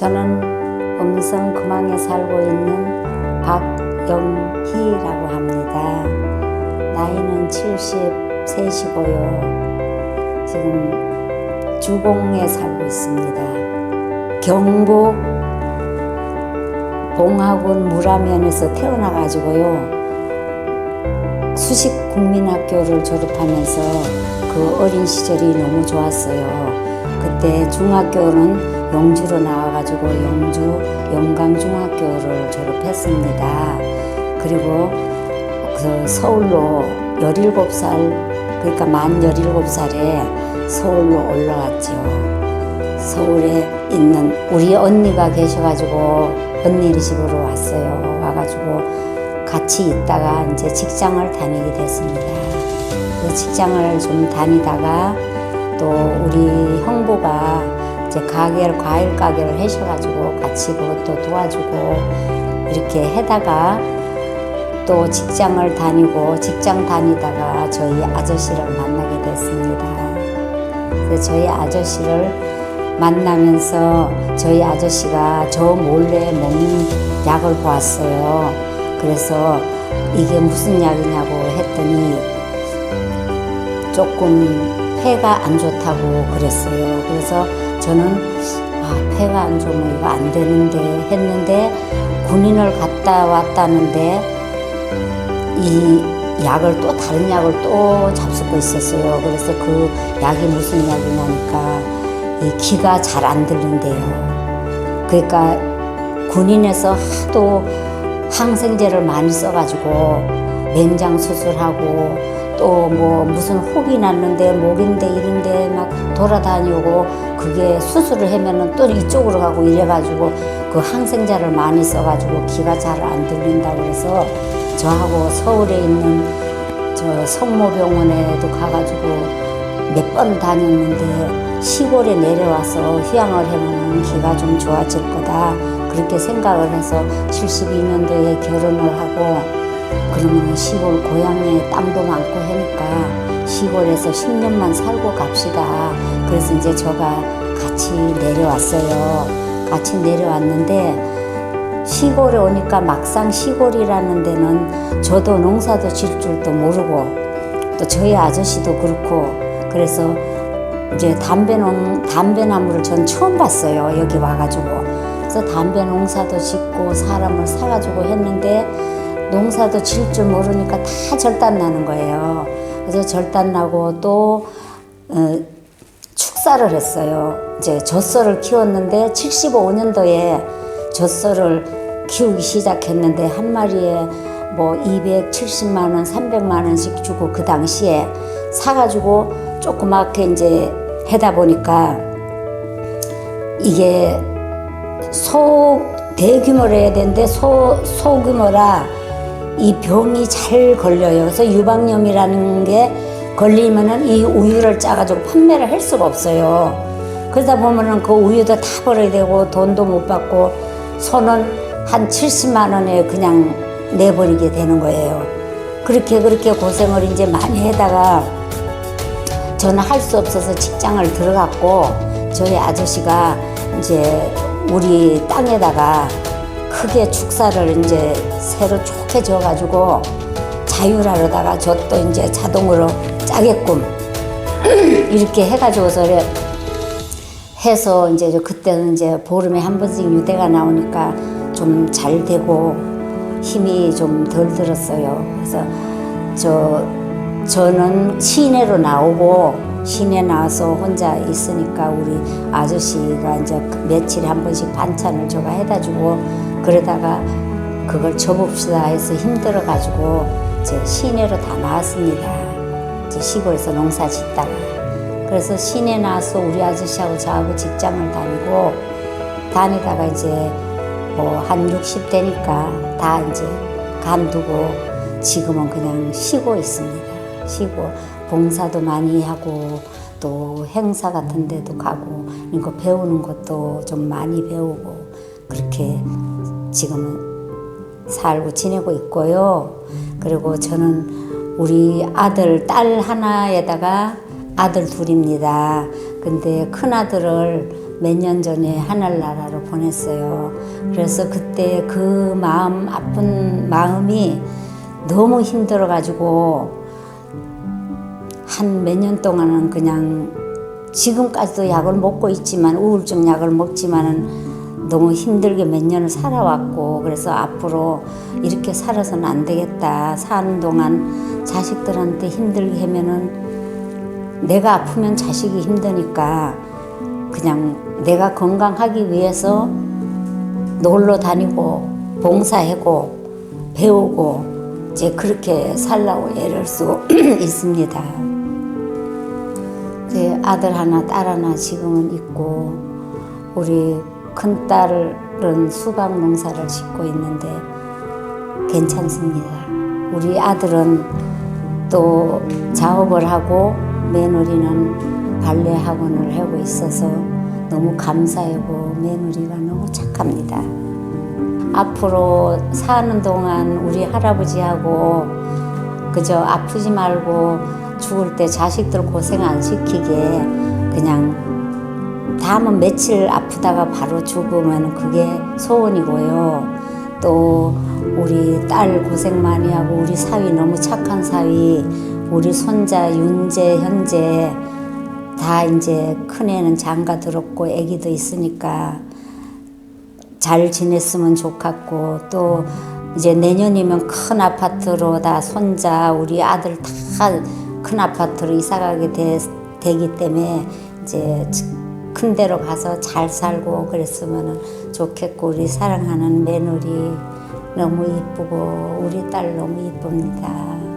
저는 음성 금왕에 살고 있는 박영희라고 합니다. 나이는 73이고요. 지금 주공에 살고 있습니다. 경북 봉화군 무라면에서 태어나가지고요. 수식 국민학교를 졸업하면서 그 어린 시절이 너무 좋았어요. 그때 중학교는 영주로 나와가지고 영주 영광중학교를 졸업했습니다. 그리고 그 서울로 17살, 그러니까 만 17살에 서울로 올라왔죠. 서울에 있는 우리 언니가 계셔가지고 언니 집으로 왔어요. 와가지고 같이 있다가 이제 직장을 다니게 됐습니다. 그 직장을 좀 다니다가 또 우리 형부가 이제 가게를 과일 가게를 하셔가지고 같이 그것도 도와주고 이렇게 해다가 또 직장을 다니고 직장 다니다가 저희 아저씨를 만나게 됐습니다. 그래서 저희 아저씨를 만나면서 저희 아저씨가 저 몰래 먹는 약을 보았어요. 그래서 이게 무슨 약이냐고 했더니 조금 폐가 안 좋다고 그랬어요. 그래서 저는 아, 폐가 안 좋으면 이거 안 되는데 했는데 군인을 갔다 왔다는데 이 약을 또 다른 약을 또 잡수고 있었어요. 그래서 그 약이 무슨 약이냐니까 이 귀가 잘 안 들린대요. 그러니까 군인에서 하도 항생제를 많이 써가지고 맹장 수술하고 또 뭐 무슨 혹이 났는데 목인데 이런데 막 돌아다니고 그게 수술을 하면은 또 이쪽으로 가고 이래가지고 그 항생제를 많이 써가지고 귀가 잘 안 들린다고 그래서 저하고 서울에 있는 저 성모병원에도 가가지고 몇 번 다녔는데 시골에 내려와서 휴양을 해보면 귀가 좀 좋아질 거다 그렇게 생각을 해서 72년도에 결혼을 하고 그러면 시골 고향에 땅도 많고 하니까 시골에서 10년만 살고 갑시다. 그래서 이제 저가 같이 내려왔어요. 같이 내려왔는데 시골에 오니까 막상 시골이라는 데는 저도 농사도 질 줄도 모르고 또 저희 아저씨도 그렇고 그래서 이제 담배 농 담배 나무를 전 처음 봤어요. 여기 와가지고. 그래서 담배 농사도 짓고 사람을 사가지고 했는데 농사도 질 줄 모르니까 다 절단 나는 거예요. 그래서 절단 나고 또 어, 축사를 했어요. 이제 젖소를 키웠는데 75년도에 젖소를 키우기 시작했는데 한 마리에 뭐 270만 원, 300만 원씩 주고 그 당시에 사가지고 조그맣게 이제 해다 보니까 이게 소 대규모로 해야 되는데 소 소규모라 이 병이 잘 걸려요. 그래서 유방염이라는 게 걸리면은 이 우유를 짜가지고 판매를 할 수가 없어요. 그러다 보면은 그 우유도 다 버려야 되고 돈도 못 받고 소는 한 70만 원에 그냥 내버리게 되는 거예요. 그렇게 그렇게 고생을 이제 많이 하다가 저는 할 수 없어서 직장을 들어갔고 저희 아저씨가 이제 우리 땅에다가 크게 축사를 이제 새로 좋게 지어가지고 자율하려다가 저또 이제 자동으로 짜게끔 이렇게 해가지고서 해서 이제 저 그때는 이제 보름에 한 번씩 유대가 나오니까 좀 잘 되고 힘이 좀 덜 들었어요. 그래서 저 저는 시내로 나오고 시내 나와서 혼자 있으니까 우리 아저씨가 이제 며칠에 한 번씩 반찬을 저가 해다 주고 그러다가 그걸 접읍시다 해서 힘들어 가지고 이제 시내로 다 나왔습니다. 이제 시골에서 농사 짓다가 그래서 시내 나와서 우리 아저씨하고 저하고 직장을 다니고 다니다가 이제 뭐 한 60대니까 다 이제 간두고 지금은 그냥 쉬고 있습니다. 쉬고 봉사도 많이 하고 또 행사 같은 데도 가고 이거 배우는 것도 좀 많이 배우고 그렇게 지금은 살고 지내고 있고요. 그리고 저는 우리 아들, 딸 하나에다가 아들 둘입니다. 근데 큰 아들을 몇 년 전에 하늘나라로 보냈어요. 그래서 그때 그 마음 아픈 마음이 너무 힘들어가지고 한 몇 년 동안은 그냥 지금까지도 약을 먹고 있지만 우울증 약을 먹지만은 너무 힘들게 몇 년을 살아왔고 그래서 앞으로 이렇게 살아서는 안 되겠다 사는 동안 자식들한테 힘들게 하면은 내가 아프면 자식이 힘드니까 그냥 내가 건강하기 위해서 놀러 다니고 봉사하고 배우고 이제 그렇게 살라고 애를 쓰고 있습니다. 제 아들 하나 딸 하나 지금은 있고 우리 큰 딸은 수박 농사를 짓고 있는데 괜찮습니다. 우리 아들은 또 작업을 하고 며느리는 발레 학원을 하고 있어서 너무 감사하고 며느리가 너무 착합니다. 앞으로 사는 동안 우리 할아버지하고 그저 아프지 말고 죽을 때 자식들 고생 안 시키게 그냥 다음은 며칠 아프다가 바로 죽으면 그게 소원이고요. 또 우리 딸 고생 많이 하고 우리 사위 너무 착한 사위 우리 손자 윤재 현재 다 이제 큰애는 장가 들었고 애기도 있으니까 잘 지냈으면 좋겠고 또 이제 내년이면 큰 아파트로 다 손자 우리 아들 다 큰 아파트로 이사 가게 되, 되기 때문에 이제 큰 데로 가서 잘 살고 그랬으면 좋겠고 우리 사랑하는 며느리 너무 이쁘고 우리 딸 너무 이쁩니다.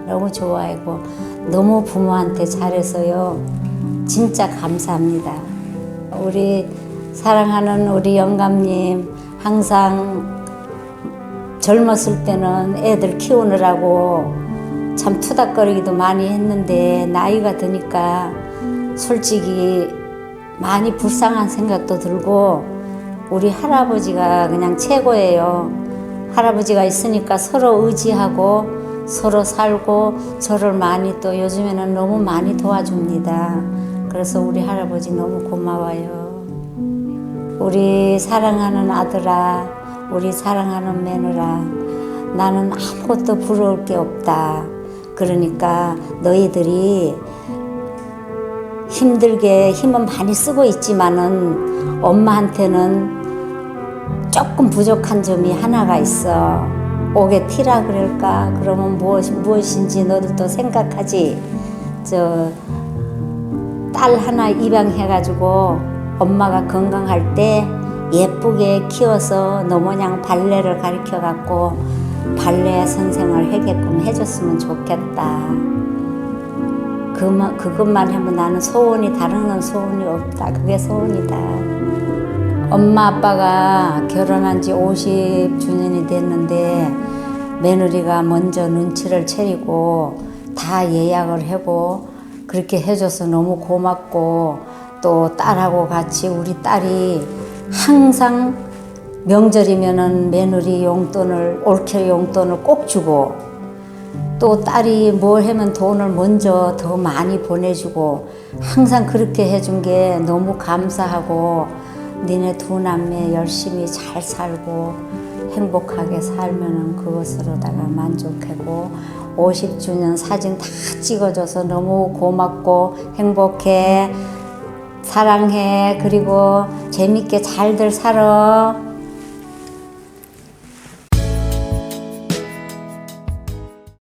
너무 좋아하고 너무 부모한테 잘해서요. 진짜 감사합니다. 우리 사랑하는 우리 영감님 항상 젊었을 때는 애들 키우느라고 참 투닥거리기도 많이 했는데 나이가 드니까 솔직히 많이 불쌍한 생각도 들고 우리 할아버지가 그냥 최고예요. 할아버지가 있으니까 서로 의지하고 서로 살고 저를 많이 또 요즘에는 너무 많이 도와줍니다. 그래서 우리 할아버지 너무 고마워요. 우리 사랑하는 아들아, 우리 사랑하는 며느라, 나는 아무것도 부러울 게 없다. 그러니까 너희들이 힘들게 힘은 많이 쓰고 있지만은 엄마한테는 조금 부족한 점이 하나가 있어. 옥에 티라 그럴까? 그러면 무엇, 무엇인지 너도 또 생각하지. 저, 딸 하나 입양해가지고 엄마가 건강할 때 예쁘게 키워서 너 모양 발레를 가르쳐 갖고 발레 선생을 하게끔 해줬으면 좋겠다. 그만, 그것만 하면 나는 소원이 다른 건 소원이 없다. 그게 소원이다. 엄마 아빠가 결혼한 지 50주년이 됐는데 며느리가 먼저 눈치를 채리고 다 예약을 하고 그렇게 해줘서 너무 고맙고 또 딸하고 같이 우리 딸이 항상 명절이면은 며느리 용돈을 올케 용돈을 꼭 주고 또 딸이 뭘 하면 돈을 먼저 더 많이 보내주고 항상 그렇게 해준 게 너무 감사하고 니네 두 남매 열심히 잘 살고 행복하게 살면은 그것으로다가 만족하고 50주년 사진 다 찍어줘서 너무 고맙고 행복해. 사랑해. 그리고 재밌게 잘들 살아